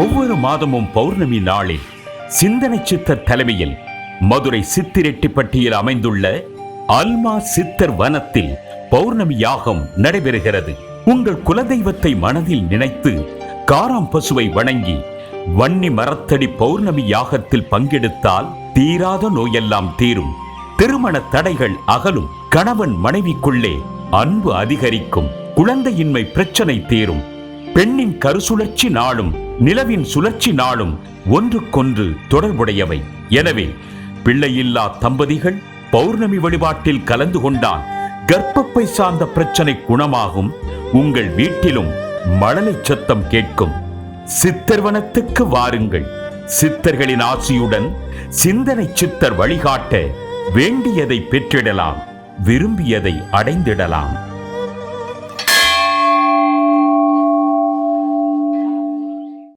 ஒவ்வொரு மாதமும் பௌர்ணமி நாளில் சிந்தனை சித்தர் தலைமையில் மதுரை சித்திரெட்டிப்பட்டியில் அமைந்துள்ள அல்மா சித்தர் வனத்தில் பௌர்ணமி யாகம் நடைபெறுகிறது. உங்கள் குலதெய்வத்தை மனதில் நினைத்து காராம் பசுவை வணங்கி வன்னி மரத்தடி பௌர்ணமி யாகத்தில் பங்கெடுத்தால் தீராத நோயெல்லாம் தீரும். திருமண தடைகள் அகலும். கணவன் மனைவிக்குள்ளே அன்பு அதிகரிக்கும். குழந்தையின்மை பிரச்சனை தீரும். பெண்ணின் கருசுழற்சி நாளும் நிலவின் சுழற்சி நாளும் ஒன்றுக்கொன்று தொடர்புடையவை. எனவே பிள்ளையில்லா தம்பதிகள் பௌர்ணமி வழிபாட்டில் கலந்து கொண்டால் கர்ப்பப்பை சார்ந்த பிரச்சனை குணமாகும். உங்கள் வீட்டிலும் மழலை சத்தம் கேட்கும். சித்தர்வனத்துக்கு வாருங்கள். சித்தர்களின் ஆசியுடன் சிந்தனை சித்தர் வழிகாட்ட வேண்டியதை பெற்றிடலாம் விரும்பியதை அடைந்திடலாம்.